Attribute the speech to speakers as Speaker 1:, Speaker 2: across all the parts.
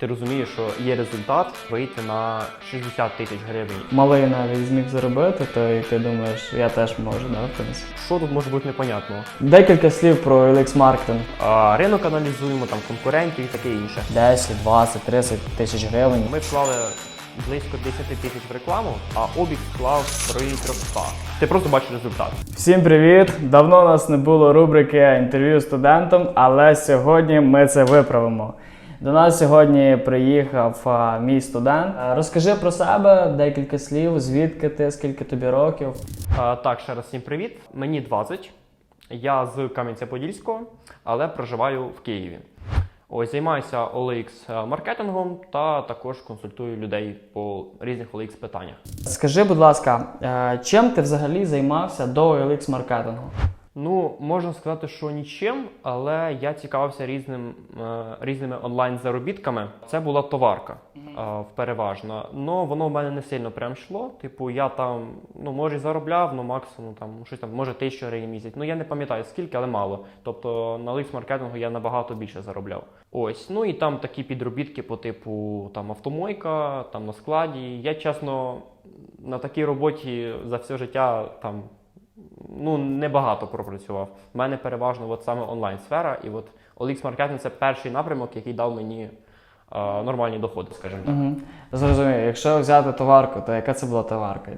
Speaker 1: ти розумієш, що є результат вийти на 60 тисяч гривень.
Speaker 2: Малий навіть зміг заробити, то і ти думаєш, я теж можу, да, в принципі.
Speaker 1: Що тут може бути непонятного?
Speaker 2: Декілька слів про LX маркетинг.
Speaker 1: А, ринок аналізуємо, там конкурентів і таке інше.
Speaker 2: 10, 20, 30 тисяч гривень.
Speaker 1: Ми вклали близько 10 тисяч в рекламу, а обіг склав при 300. Ти просто бачиш результат.
Speaker 2: Всім привіт! Давно у нас не було рубрики інтерв'ю студентам, але сьогодні ми це виправимо. До нас сьогодні приїхав а, мій студент. А, Розкажи про себе декілька слів, звідки ти, скільки тобі років.
Speaker 1: А, так, ще раз всім привіт. Мені 20. Я з Кам'янця-Подільського, але проживаю в Києві. Ось займаюся OLX маркетингом та також консультую людей по різних OLX питаннях.
Speaker 2: Скажи, будь ласка, е, чим ти взагалі займався до OLX маркетингу?
Speaker 1: Ну, можна сказати, що нічим, але я цікавився різним, е, різними онлайн-заробітками. Це була товарка е, переважно. Но воно в мене не сильно прям йшло. Типу, я там, ну, може, заробляв, ну максимум там щось там, може, тисячу гривень місяць. Ну я не пам'ятаю скільки, але мало. Тобто на ликс маркетингу я набагато більше заробляв. Ось, ну і там такі підробітки по типу там автомойка, там на складі. Я чесно на такій роботі за все життя там ну, небагато пропрацював. У мене переважно от саме онлайн-сфера, і от OLX маркетинг це перший напрямок, який дав мені е, нормальні доходи, скажімо так.
Speaker 2: Угу. Зрозумів, якщо взяти товарку, то яка це була товарка?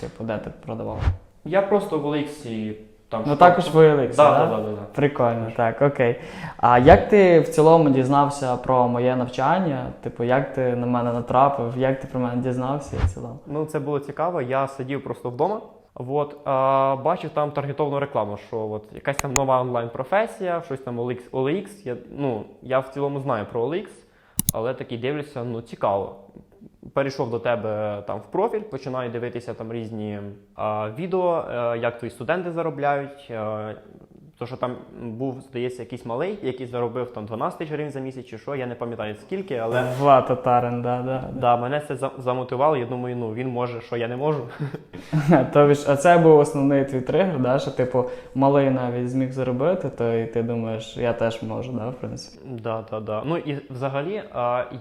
Speaker 2: Типу, де ти продавав?
Speaker 1: Я просто в OLX там.
Speaker 2: Ну також в
Speaker 1: Да,
Speaker 2: да?
Speaker 1: да, да, да, да.
Speaker 2: Прикольно, так, окей. А як ти в цілому дізнався про моє навчання? Типу, як ти на мене натрапив, як ти про мене дізнався в цілому?
Speaker 1: Ну, це було цікаво. Я сидів просто вдома. От, е, бачив там таргетовану рекламу, що от якась там нова онлайн-професія, щось там OLX. OLX. Я, ну, я в цілому знаю про OLX, але такий дивлюся, ну цікаво. Перейшов до тебе там в профіль, починаю дивитися там різні е, відео, е, як твої студенти заробляють. Е, то, що там був, здається, якийсь малий, який заробив там 12 тисяч гривень за місяць чи що, я не пам'ятаю скільки, але
Speaker 2: Влад Татарин, да, да.
Speaker 1: да, мене це за- замотивувало. Я думаю, ну він може, що я не можу.
Speaker 2: Тобі а це був основний твій тригер, да, що типу малий навіть зміг заробити, то і ти думаєш, я теж можу, да, в принципі.
Speaker 1: Да, да, да. Ну і взагалі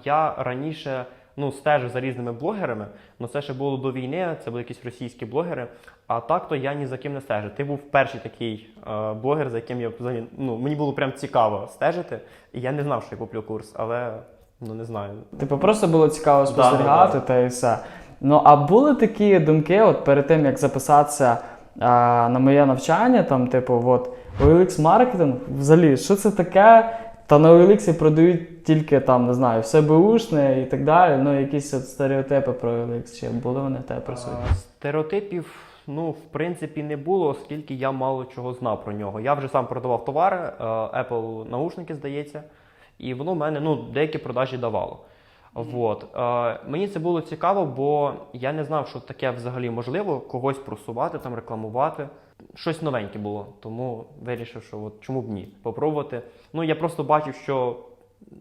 Speaker 1: я раніше ну, стежив за різними блогерами, але це ще було до війни, це були якісь російські блогери. А так то я ні за ким не стежив. Ти був перший такий а, блогер, за яким я взагалі ну, мені було прям цікаво стежити. І я не знав, що я куплю курс, але ну не знаю.
Speaker 2: Типу, просто було цікаво спостерігати
Speaker 1: да, да.
Speaker 2: та і все. Ну а були такі думки, от перед тим як записатися а, на моє навчання, там, типу, от OLX маркетинг, взагалі, що це таке? Та на OLX продають тільки там, не знаю, все беушне і так далі. Ну, якісь от стереотипи про OLX, чи були вони в тебе присутні?
Speaker 1: Стереотипів, ну, в принципі, не було, оскільки я мало чого знав про нього. Я вже сам продавав товари, е, Apple наушники, здається, і воно в мене ну, деякі продажі давало. Вот. Е, мені це було цікаво, бо я не знав, що таке взагалі можливо когось просувати, там, рекламувати. Щось новеньке було, тому вирішив, що от чому б ні, попробувати. Ну, я просто бачив, що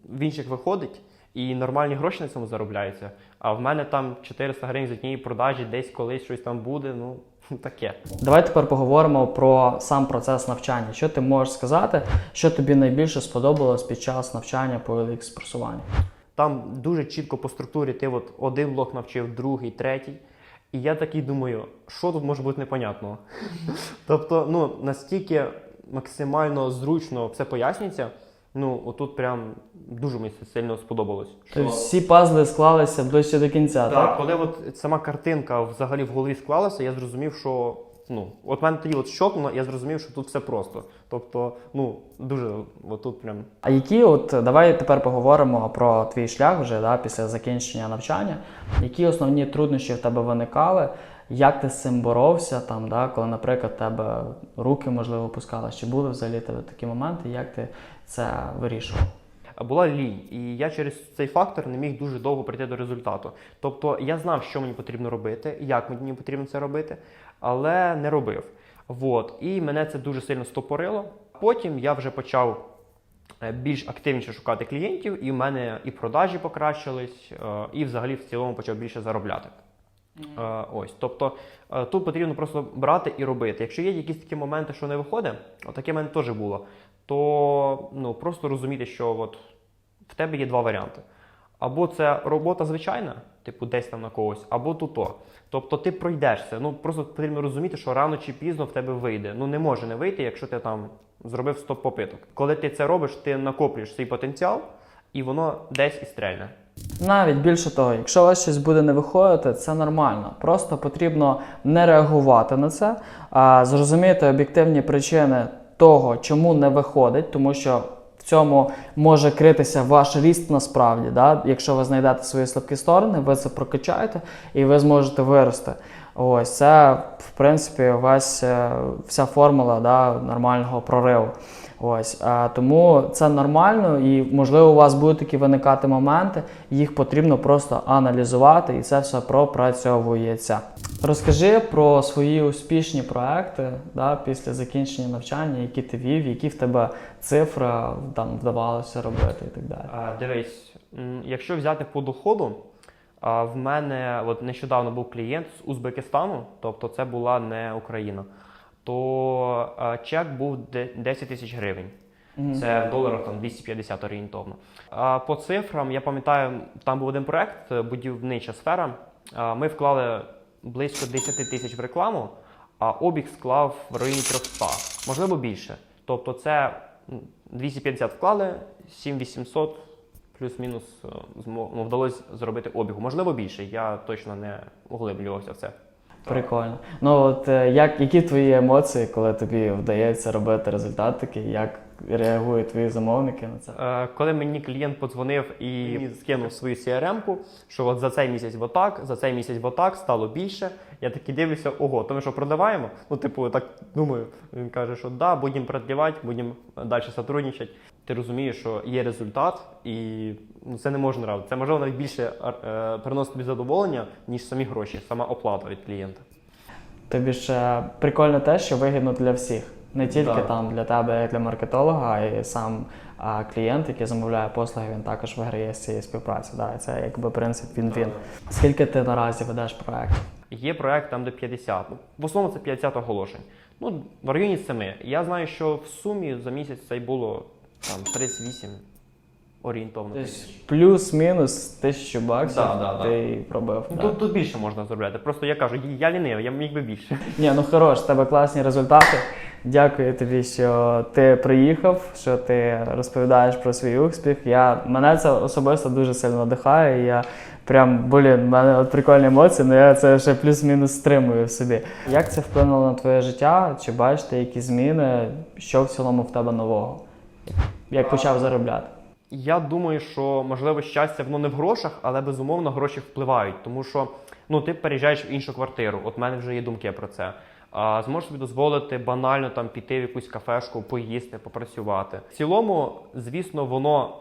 Speaker 1: в інших виходить і нормальні гроші на цьому заробляються. А в мене там 400 гривень з однієї продажі, десь колись щось там буде. Ну таке.
Speaker 2: Давай тепер поговоримо про сам процес навчання. Що ти можеш сказати, що тобі найбільше сподобалось під час навчання по OLX?
Speaker 1: Там дуже чітко по структурі ти от один блок навчив, другий, третій. І я такий думаю, що тут може бути непонятного? тобто, ну настільки максимально зручно все пояснюється. Ну, отут прям дуже мені сильно сподобалось.
Speaker 2: Тобто всі пазли склалися ближче до кінця, так?
Speaker 1: Так, коли от сама картинка взагалі в голові склалася, я зрозумів, що ну, от мене тоді от щокнуло, я зрозумів, що тут все просто. Тобто, ну, дуже от тут прям.
Speaker 2: А які, от давай тепер поговоримо про твій шлях вже да, після закінчення навчання. Які основні труднощі в тебе виникали? Як ти з цим боровся, там, да, коли, наприклад, тебе руки можливо опускались? Чи були взагалі тебе такі моменти? Як ти це вирішував?
Speaker 1: була лінь, і я через цей фактор не міг дуже довго прийти до результату. Тобто я знав, що мені потрібно робити, як мені потрібно це робити, але не робив. Вот. І мене це дуже сильно стопорило. Потім я вже почав е, більш активніше шукати клієнтів, і в мене і продажі покращились, е, і взагалі в цілому почав більше заробляти. Е, Ось, тобто тут потрібно просто брати і робити. Якщо є якісь такі моменти, що не виходить, отаке в мене теж було, то ну, просто розуміти, що от в тебе є два варіанти. Або це робота звичайна, типу десь там на когось, або туто. Тобто ти пройдешся. Ну просто потрібно розуміти, що рано чи пізно в тебе вийде. Ну не може не вийти, якщо ти там зробив 100 попиток. Коли ти це робиш, ти накоплюєш свій потенціал, і воно десь і стрельне.
Speaker 2: Навіть більше того, якщо у вас щось буде не виходити, це нормально. Просто потрібно не реагувати на це, а зрозуміти об'єктивні причини того, чому не виходить, тому що цьому може критися ваш ріст насправді. Да? Якщо ви знайдете свої слабкі сторони, ви це прокачаєте і ви зможете вирости. Ось це, в принципі, весь, е, вся формула да, нормального прориву. Ось а, тому це нормально, і можливо у вас будуть такі виникати моменти. Їх потрібно просто аналізувати, і це все пропрацьовується. Розкажи про свої успішні проекти да, після закінчення навчання, які ти вів, які в тебе цифри там вдавалося робити і так далі.
Speaker 1: А, дивись, якщо взяти по доходу, в мене от нещодавно був клієнт з Узбекистану, тобто це була не Україна, то а, чек був де- 10 тисяч гривень. Це в доларах там 250 орієнтовно. А по цифрам, я пам'ятаю, там був один проект, е, будівнича сфера. А, Ми вклали близько 10 тисяч в рекламу, а обіг склав в районі 300, можливо більше. Тобто це м, 250 вклали, 7800 плюс-мінус е, ну, вдалося зробити обігу. Можливо, більше. Я точно не углиблювався в це.
Speaker 2: Прикольно. Ну от е, як, які твої емоції, коли тобі вдається робити результат такий, як реагують твої замовники на це?
Speaker 1: Е, Коли мені клієнт подзвонив і скинув свою CRM-ку, що от за цей місяць отак, за цей місяць отак, стало більше. Я таки дивлюся, ого, то ми що продаваємо? Ну, типу, так думаю. Він каже, що да, будемо продлівати, будемо далі сотрудничати. Ти розумієш, що є результат, і ну, це не може нравити. Це можливо навіть більше е, приносить тобі задоволення, ніж самі гроші, сама оплата від клієнта.
Speaker 2: Тобі ще прикольно те, що вигідно для всіх. Не тільки
Speaker 1: Да.
Speaker 2: там для тебе, як для маркетолога, а й сам а, клієнт, який замовляє послуги, він також виграє з цієї співпраці. Да, це якби принцип він-він. Скільки ти наразі ведеш проект?
Speaker 1: Є проект там, де 50. Ну, в основному це 50 оголошень. Ну, в районі 7. Я знаю, що в сумі за місяць це й було там 38 орієнтовно.
Speaker 2: Тобто плюс-мінус тисячу баксів
Speaker 1: Да, да, да.
Speaker 2: ти пробив.
Speaker 1: Ну, тут, тут більше можна заробляти. Просто я кажу, я лінивий, я міг би більше.
Speaker 2: Ні, ну хорош, в тебе класні результати. Дякую тобі, що ти приїхав, що ти розповідаєш про свій успіх. Я, мене це особисто дуже сильно надихає. і Я прям, блін, в мене от прикольні емоції, але я це ще плюс-мінус стримую в собі. Як це вплинуло на твоє життя? Чи бачите які зміни? Що в цілому в тебе нового? Як почав заробляти?
Speaker 1: Я думаю, що можливо щастя воно не в грошах, але безумовно гроші впливають, тому що ну ти переїжджаєш в іншу квартиру. От в мене вже є думки про це. А зможеш собі дозволити банально там піти в якусь кафешку, поїсти, попрацювати. В цілому, звісно, воно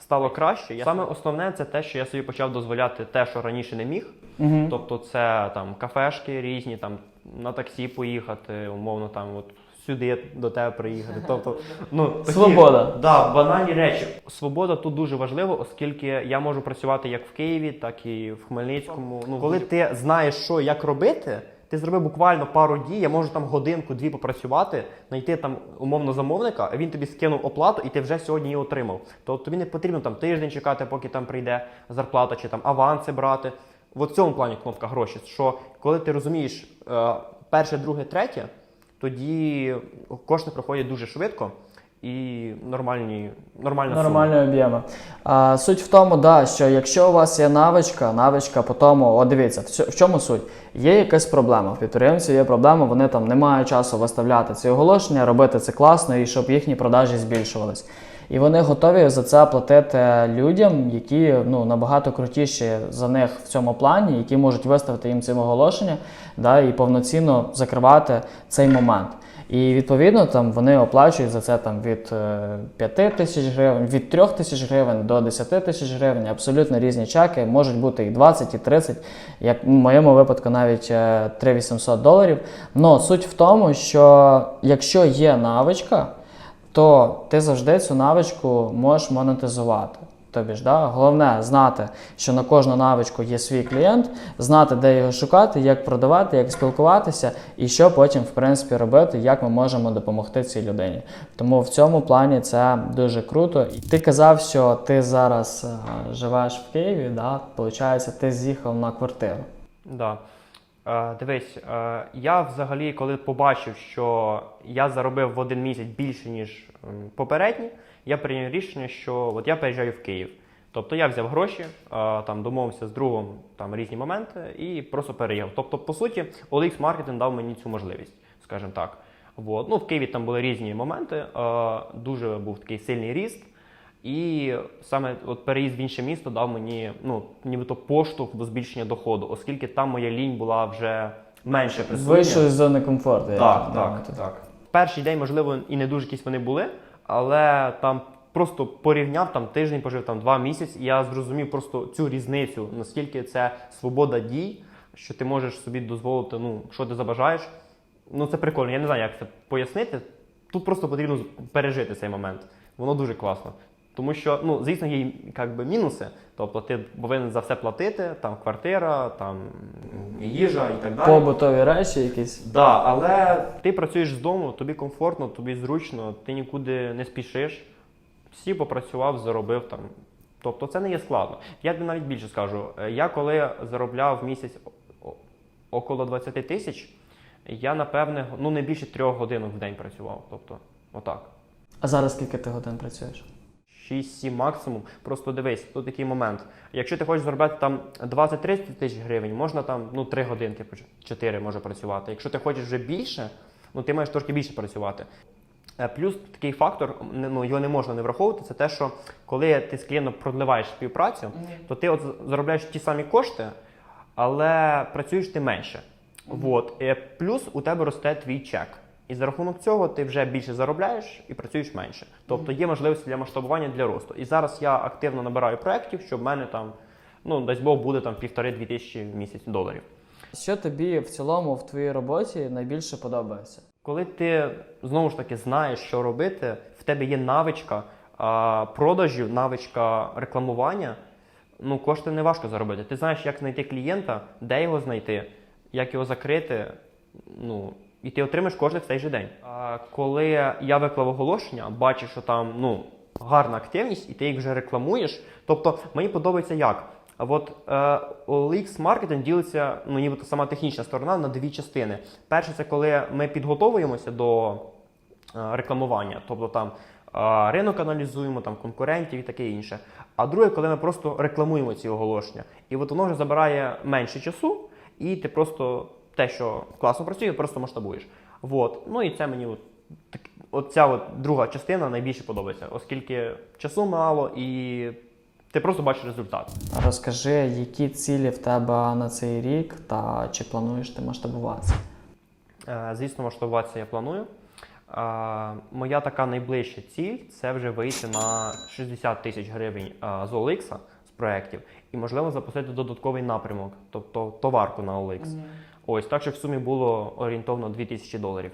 Speaker 1: стало краще. Я- Саме основне це те, що я собі почав дозволяти те, що раніше не міг.
Speaker 2: Угу.
Speaker 1: Тобто, це там кафешки різні, там на таксі поїхати, умовно там от. Сюди до тебе приїхати. Тобто, ну такі-
Speaker 2: Свобода.
Speaker 1: Да, банальні речі. Свобода тут дуже важлива, оскільки я можу працювати як в Києві, так і в Хмельницькому. Ну, коли ти знаєш, що як робити, ти зробив буквально пару дій, я можу там годинку-дві попрацювати, знайти там умовно замовника, а він тобі скинув оплату, і ти вже сьогодні її отримав. Тобто тобі не потрібно там тиждень чекати, поки там прийде зарплата, чи там аванси брати. В цьому плані кнопка гроші. Що коли ти розумієш е, перше, друге, третє, тоді кошти проходять дуже швидко і нормальні, нормальна.
Speaker 2: Нормальні об'єми. Суть в тому, да, що якщо у вас є навичка, навичка по тому, о, дивіться, в чому суть? Є якась проблема. В підприємців є проблема, вони там не мають часу виставляти ці оголошення, робити це класно і щоб їхні продажі збільшувались. І вони готові за це платити людям, які ну, набагато крутіші за них в цьому плані, які можуть виставити їм ці оголошення да, і повноцінно закривати цей момент. І відповідно там вони оплачують за це там від е, 5 тисяч гривень, від 3 тисяч гривень до 10 тисяч гривень. Абсолютно різні чеки, можуть бути і 20, і 30, як в моєму випадку навіть е, 3 800 доларів. Но суть в тому, що якщо є навичка, то ти завжди цю навичку можеш монетизувати. Тобі ж, да? головне знати, що на кожну навичку є свій клієнт, знати, де його шукати, як продавати, як спілкуватися, і що потім, в принципі, робити, як ми можемо допомогти цій людині. Тому в цьому плані це дуже круто. І Ти казав, що ти зараз е, живеш в Києві, да? Получається, ти з'їхав на квартиру.
Speaker 1: Да. Е, дивись, е, я взагалі, коли побачив, що я заробив в один місяць більше, ніж попередній, я прийняв рішення, що от я переїжджаю в Київ. Тобто я взяв гроші, е, там домовився з другом там різні моменти і просто переїхав. Тобто, по суті, OLX Marketing дав мені цю можливість, скажімо так. Вот. Ну, в Києві там були різні моменти, дуже був такий сильний ріст. І саме от переїзд в інше місто дав мені ну, нібито поштовх до збільшення доходу, оскільки там моя лінь була вже менше присутня.
Speaker 2: Вийшов з зони комфорту.
Speaker 1: Так,
Speaker 2: би
Speaker 1: так,
Speaker 2: мовити.
Speaker 1: так. Перший день, можливо, і не дуже якісь вони були, але там просто порівняв там тиждень, пожив там два місяці, і я зрозумів просто цю різницю, наскільки це свобода дій, що ти можеш собі дозволити, ну, що ти забажаєш. Ну, це прикольно. Я не знаю, як це пояснити. Тут просто потрібно пережити цей момент. Воно дуже класно. Тому що, ну, звісно, є як би, мінуси. Тобто ти повинен за все платити, там квартира, там їжа і так далі.
Speaker 2: Побутові речі якісь.
Speaker 1: Да, але ти працюєш з дому, тобі комфортно, тобі зручно, ти нікуди не спішиш. Всі попрацював, заробив там. Тобто це не є складно. Я тобі навіть більше скажу. Е, Я коли заробляв в місяць около 20 тисяч, я напевне ну не більше трьох годин в день працював. Тобто, отак.
Speaker 2: А зараз скільки ти годин працюєш?
Speaker 1: 6-7 максимум. Просто дивись, тут такий момент. Якщо ти хочеш заробляти там 20-30 тисяч гривень, можна там ну 3 годинки, 4 може працювати. Якщо ти хочеш вже більше, ну ти маєш трошки більше працювати. Е, Плюс такий фактор, ну його не можна не враховувати, це те, що коли ти з клієнтом продливаєш співпрацю, то ти от заробляєш ті самі кошти, але працюєш ти менше. Вот. Е, Плюс у тебе росте твій чек. І за рахунок цього ти вже більше заробляєш і працюєш менше. Тобто є можливості для масштабування для росту. І зараз я активно набираю проєктів, щоб в мене там, ну дасть Бог, буде там півтори-дві тисячі в місяць доларів.
Speaker 2: Що тобі в цілому в твоїй роботі найбільше подобається?
Speaker 1: Коли ти знову ж таки знаєш, що робити, в тебе є навичка а, продажів, навичка рекламування, ну кошти не важко заробити. Ти знаєш, як знайти клієнта, де його знайти, як його закрити. Ну, і ти отримаєш кошти в цей же день. А коли я виклав оголошення, бачиш, що там ну, гарна активність, і ти їх вже рекламуєш. Тобто мені подобається як. А от е, OLX маркетинг ділиться, ну нібито сама технічна сторона на дві частини. Перше, це коли ми підготовуємося до е, рекламування, тобто там е, ринок аналізуємо, там конкурентів і таке інше. А друге, коли ми просто рекламуємо ці оголошення. І от воно вже забирає менше часу, і ти просто те, що класно працює, просто масштабуєш. Вот. Ну і це мені от, так, от ця от друга частина найбільше подобається, оскільки часу мало і ти просто бачиш результат.
Speaker 2: Розкажи, які цілі в тебе на цей рік та чи плануєш ти масштабуватися?
Speaker 1: Е, Звісно, масштабуватися я планую. Е, Моя така найближча ціль це вже вийти на 60 тисяч гривень е, з OLX, з проєктів, і можливо запустити додатковий напрямок, тобто товарку на OLX. Ось так, що в сумі було орієнтовно 2000 доларів.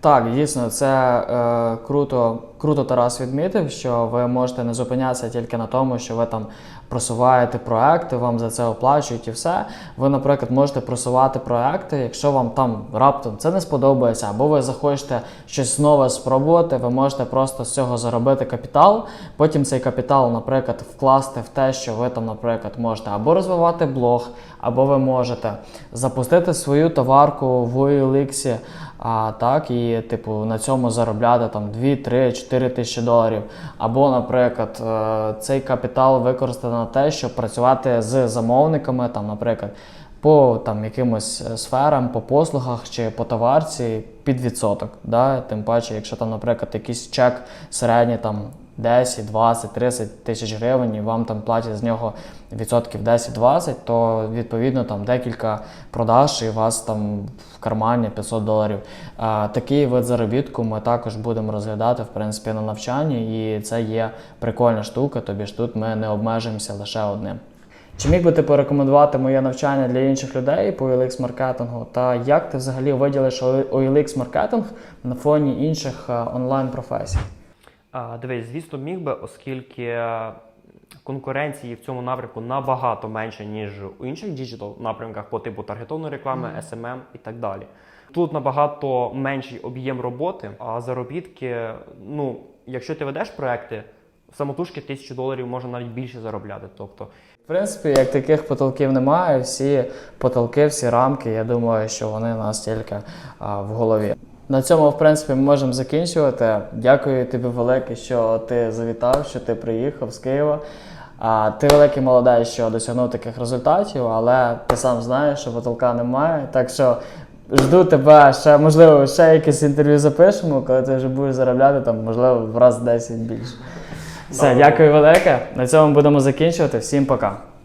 Speaker 2: Так, дійсно, це е, круто, круто Тарас відмітив, що ви можете не зупинятися тільки на тому, що ви там просуваєте проекти, вам за це оплачують і все. Ви, наприклад, можете просувати проекти, якщо вам там раптом це не сподобається, або ви захочете щось нове спробувати, ви можете просто з цього заробити капітал. Потім цей капітал, наприклад, вкласти в те, що ви там, наприклад, можете або розвивати блог, або ви можете запустити свою товарку в OLX, а так і типу на цьому заробляти там 2, 3, 4 тисячі доларів. Або, наприклад, е, цей капітал використати на те, щоб працювати з замовниками, там, наприклад, по там якимось е, сферам, по послугах чи по товарці під відсоток. Да? Тим паче, якщо там, наприклад, якийсь чек середній там 10, 20, 30 тисяч гривень, і вам там платять з нього відсотків 10-20, то відповідно там декілька продаж і у вас там в кармані 500 доларів. А, такий вид заробітку ми також будемо розглядати в принципі на навчанні, і це є прикольна штука. Тобі ж тут ми не обмежуємося лише одним. Чи міг би ти порекомендувати моє навчання для інших людей по OLX маркетингу? Та як ти взагалі виділиш OLX маркетинг на фоні інших онлайн професій?
Speaker 1: Дивись, звісно, міг би, оскільки конкуренції в цьому напрямку набагато менше, ніж у інших діджитал напрямках по типу таргетованої реклами, SMM і так далі. Тут набагато менший об'єм роботи, а заробітки, ну, якщо ти ведеш проекти, самотужки тисячу доларів можна навіть більше заробляти. Тобто,
Speaker 2: В принципі, як таких потолків немає, всі потолки, всі рамки, я думаю, що вони у нас тільки а, в голові. На цьому, в принципі, ми можемо закінчувати. Дякую тобі велике, що ти завітав, що ти приїхав з Києва. А, ти великий молодець, що досягнув таких результатів, але ти сам знаєш, що потолка немає. Так що жду тебе ще, можливо, ще якесь інтерв'ю запишемо, коли ти вже будеш заробляти там, можливо, в раз 10 більше. Все, дякую велике. На цьому будемо закінчувати. Всім пока.